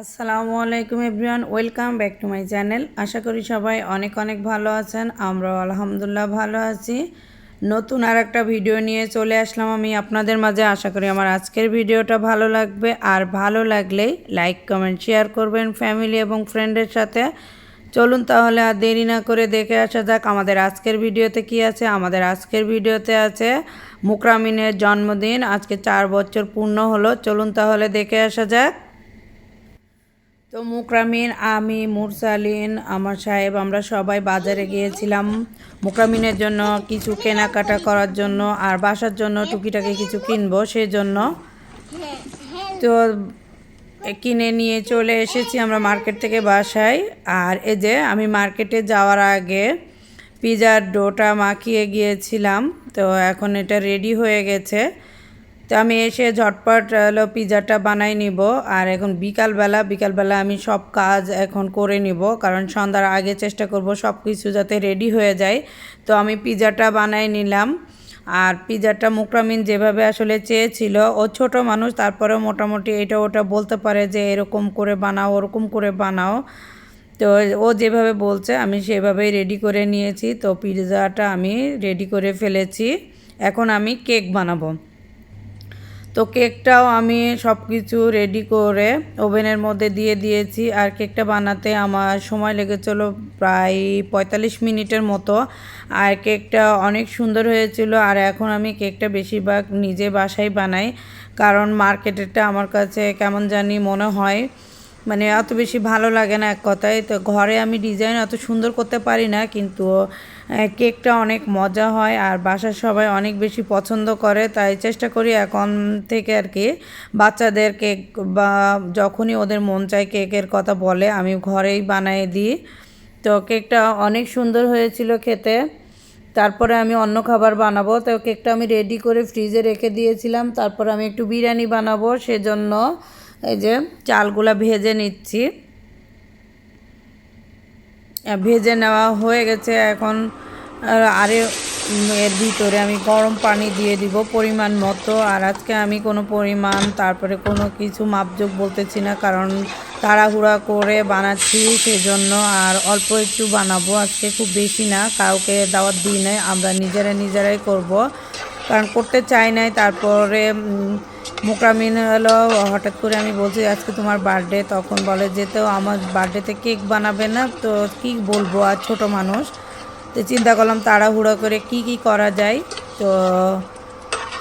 আসসালামু আলাইকুম everyone, welcome back to my channel. আশা করি সবাই অনেক অনেক ভালো আছেন, আমরাও আলহামদুলিল্লাহ ভালো আছি। নতুন আর একটা ভিডিও নিয়ে চলে আসলাম আমি আপনাদের মাঝে। আশা করি আমার আজকের ভিডিওটা ভালো লাগবে। আর ভালো লাগলেই লাইক, কমেন্ট, শেয়ার করবেন ফ্যামিলি এবং ফ্রেন্ডের সাথে। চলুন তাহলে আর দেরি না করে দেখে আসা যাক আমাদের আজকের ভিডিওতে কি আছে। আমাদের আজকের ভিডিওতে আছে মুকরামিনের জন্মদিন। আজকে চার বছর পূর্ণ হলো। চলুন তাহলে দেখে আসা যাক। তো মুকরামিন, আমি, মুরসালিন, আমার সাহেব, আমরা সবাই বাজারে গিয়েছিলাম মুকরামিনের জন্য কিছু কেনাকাটা করার জন্য আর বাসার জন্য টুকিটাকি কিছু কিনবো সেই জন্য তো কিনে নিয়ে চলে এসেছি আমরা মার্কেট থেকে বাসায়। আর এই যে আমি মার্কেটে যাওয়ার আগে পিজার ডোটা মাখিয়ে গিয়েছিলাম। তো এখন এটা রেডি হয়ে গেছে। তো আমি এসে ঝটপট হলো পিজাটা বানাই নিব। আর এখন বিকালবেলা বিকালবেলা আমি সব কাজ এখন করে নিব, কারণ সন্ধ্যার আগে চেষ্টা করব সব কিছু যাতে রেডি হয়ে যায়। তো আমি পিজাটা বানাই নিলাম। আর পিজাটা মুকরামিন যেভাবে আসলে চেয়েছিল, ও ছোট মানুষ, তারপরেও মোটামুটি এটা ওটা বলতে পারে যে এরকম করে বানাও, ওরকম করে বানাও। তো ও যেভাবে বলছে, আমি সেভাবেই রেডি করে নিয়েছি। তো পিৎজাটা আমি রেডি করে ফেলেছি। এখন আমি কেক বানাবো। তো কেকটাও আমি সব কিছু রেডি করে ওভেনের মধ্যে দিয়ে দিয়েছি। আর কেকটা বানাতে আমার সময় লেগেছিল প্রায় পঁয়তাল্লিশ মিনিটের মতো। আর কেকটা অনেক সুন্দর হয়েছিল। আর এখন আমি কেকটা বেশিরভাগ নিজে বাসায় বানাই। কারণ মার্কেটেরটা আমার কাছে কেমন জানি মনে হয়। মানে অত বেশি ভালো লাগে না এক কথায়। তো ঘরে আমি ডিজাইন অত সুন্দর করতে পারি না, কিন্তু কেকটা অনেক মজা হয় আর বাসার সবাই অনেক বেশি পছন্দ করে। তাই চেষ্টা করি এখন থেকে আর কি বাচ্চাদের কেক বা যখনই ওদের মন চায় কেকের কথা বলে, আমি ঘরেই বানিয়ে দিই। তো কেকটা অনেক সুন্দর হয়েছিল খেতে। তারপরে আমি অন্য খাবার বানাবো। তো কেকটা আমি রেডি করে ফ্রিজে রেখে দিয়েছিলাম। তারপর আমি একটু বিরিয়ানি বানাবো সেজন্য। এই যে চালগুলা ভেজে নিচ্ছি। ভেজে নেওয়া হয়ে গেছে এখন, আরে এর ভিতরে আমি গরম পানি দিয়ে দিব পরিমাণ মতো। আর আজকে আমি কোনো পরিমাণ, তারপরে কোনো কিছু মাপযোগ বলতেছি না, কারণ তাড়াহুড়া করে বানাচ্ছি সেজন্য আর অল্প একটু বানাবো, আজকে খুব বেশি না, কাউকে দাওয়াত দিই নাই, আমরা নিজেরা নিজেরাই করব। কারণ করতে চাই নাই, তারপরে মোকামিন হলো হঠাৎ করে আমি বলছি, আজকে তোমার বার্থডে তখন বলে যে, তো আমার বার্থডেতে কেক বানাবে না, তো কী বলব আর ছোট মানুষ? তো চিন্তা করলাম তাড়াহুড়ো করে কি কি করা যায়? তো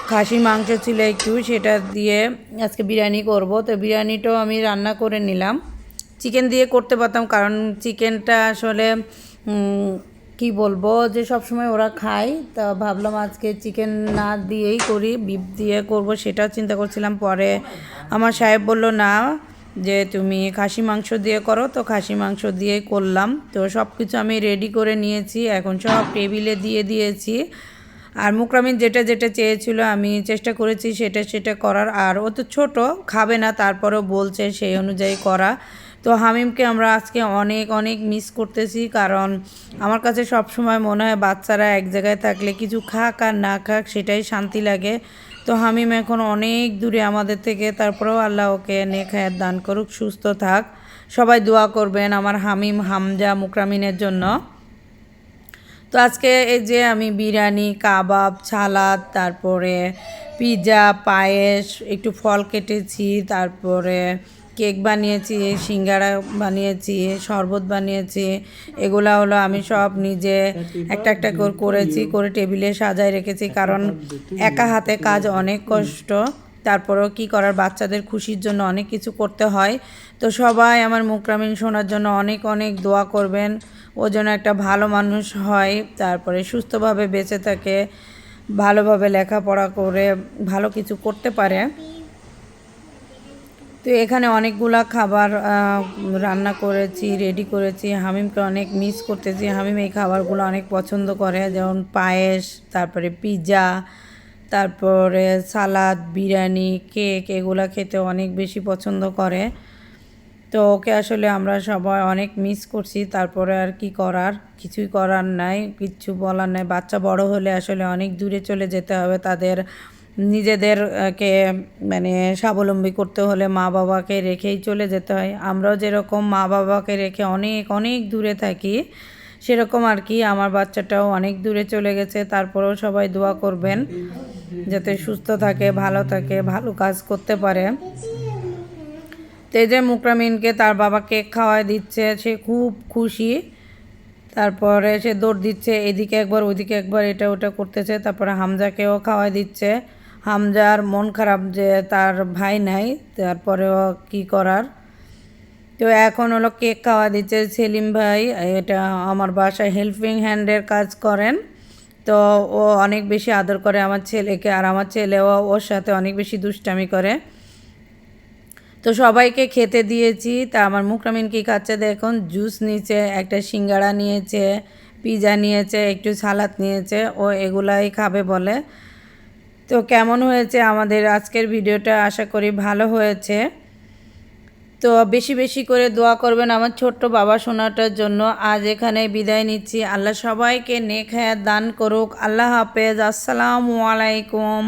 খাসি মাংস ছিল একটু, সেটা দিয়ে আজকে বিরিয়ানি করব। তো বিরিয়ানিটাও আমি রান্না করে নিলাম। চিকেন দিয়ে করতে পারতাম, কারণ চিকেনটা আসলে কি বলব, যে সব সময় ওরা খায়। তা ভাবলাম আজকে চিকেন না দিয়েই করি বিপ দিয়ে করব সেটাও চিন্তা করছিলাম পরে। আমার সাহেব বলল, না, যে তুমি খাসি মাংস দিয়ে করো। তো খাসি মাংস দিয়ে করলাম। তো সব কিছু আমি রেডি করে নিয়েছি, এখন সব টেবিলে দিয়ে দিয়েছি। আর মুকরামিন যেটা যেটা চেয়েছিল আমি চেষ্টা করেছি সেটা সেটা করার। আর ও তো ছোটো, খাবে না, তারপরেও বলছে সেই অনুযায়ী করা। তো হামিমকে আমরা আজকে অনেক অনেক মিস করতেছি, কারণ আমার কাছে সব সময় মনে হয় বাচ্চারা এক জায়গায় থাকলে কিছু খাক আর না খাক সেটাই শান্তি লাগে। তো হামিম এখন অনেক দূরে আমাদের থেকে, তারপরেও আল্লাহ ওকে নেখায়াত দান করুক, সুস্থ থাক। সবাই দোয়া করবেন আমার হামিম, হামজা, মুকরামিনের জন্য। তো আজকে এই যে আমি বিরিয়ানি, কাবাব ছালাদ তারপরে পিৎজা পায়েস, একটু ফল কেটেছি, তারপরে কেক বানিয়েছি, সিঙ্গারা বানিয়েছি, শরবত বানিয়েছি, এগুলা হলো আমি সব নিজে একটা একটা করে করেছি, করে টেবিলে সাজায় রেখেছি। কারণ একা হাতে কাজ অনেক কষ্ট। তারপরেও কি করার? বাচ্চাদের খুশির জন্য অনেক কিছু করতে হয়। তো সবাই আমার মুকরামিন শোনার জন্য অনেক অনেক দোয়া করবেন। ও যেন একটা ভালো মানুষ হয়, তারপরে সুস্থভাবে বেঁচে থাকে, ভালোভাবে লেখাপড়া করে ভালো কিছু করতে পারে। তো এখানে অনেকগুলা খাবার রান্না করেছি রেডি করেছি। হামিমকে অনেক মিস করতেছি। হামিম এই খাবারগুলো অনেক পছন্দ করে, যেমন পায়েস, তারপরে পিৎজা তারপরে সালাদ, বিরিয়ানি কেক এগুলো খেতে অনেক বেশি পছন্দ করে। তো ওকে আসলে আমরা সবাই অনেক মিস করছি। তারপরে আর কি করার? কিছুই করার নাই, কিচ্ছু বলার নাই। বাচ্চা বড় হলে আসলে অনেক দূরে চলে যেতে হবে তাদের নিজেদেরকে মানে স্বাবলম্বী করতে হলে মা বাবাকে রেখেই চলে যেতে হয়। আমরাও যেরকম মা বাবাকে রেখে অনেক অনেক দূরে থাকি, সেরকম আর কি। আমার বাচ্চাটাও অনেক দূরে চলে গেছে, তারপরেও সবাই দোয়া করবেন যাতে সুস্থ থাকে, ভালো থাকে, ভালো কাজ করতে পারে। তো এই যে মুকরামিনকে তার বাবা কেক খাওয়ায় দিচ্ছে, সে খুব খুশি। তারপরে সে দৌড় দিচ্ছে, এদিকে একবার, ওইদিকে একবার, এটা ওটা করতেছে। তারপরে হামজাকেও খাওয়াই দিচ্ছে। হামজার মন খারাপ যে তার ভাই নাই, তারপরেও কি করার? তো এখন হলো কেক খাওয়া দিচ্ছে সেলিম ভাই, এটা আমার বাসায় হেল্পিং হ্যান্ডের কাজ করেন। তো ও অনেক বেশি আদর করে আমার ছেলেকে, আর আমার ছেলেও ওর সাথে অনেক বেশি দুষ্টামি করে। তো সবাইকে খেতে দিয়েছি। তা আমার মুকরামিন কি খাচ্ছে দেখুন জুস নিয়েছে, একটা সিঙ্গাড়া নিয়েছে পিজা নিয়েছে, একটু সালাদ নিয়েছে, ও এগুলাই খাবে বলে। তো কেমন হয়েছে আমাদের আজকের ভিডিওটা? আশা করি ভালো হয়েছে। তো বেশি বেশি করে দোয়া করবেন আমার ছোট্ট বাবা শোনাটার জন্য। আজ এখানে বিদায় নিচ্ছি। আল্লাহ সবাইকে নেক দান করুক। আল্লাহ হাফেজ। আসসালামু আলাইকুম।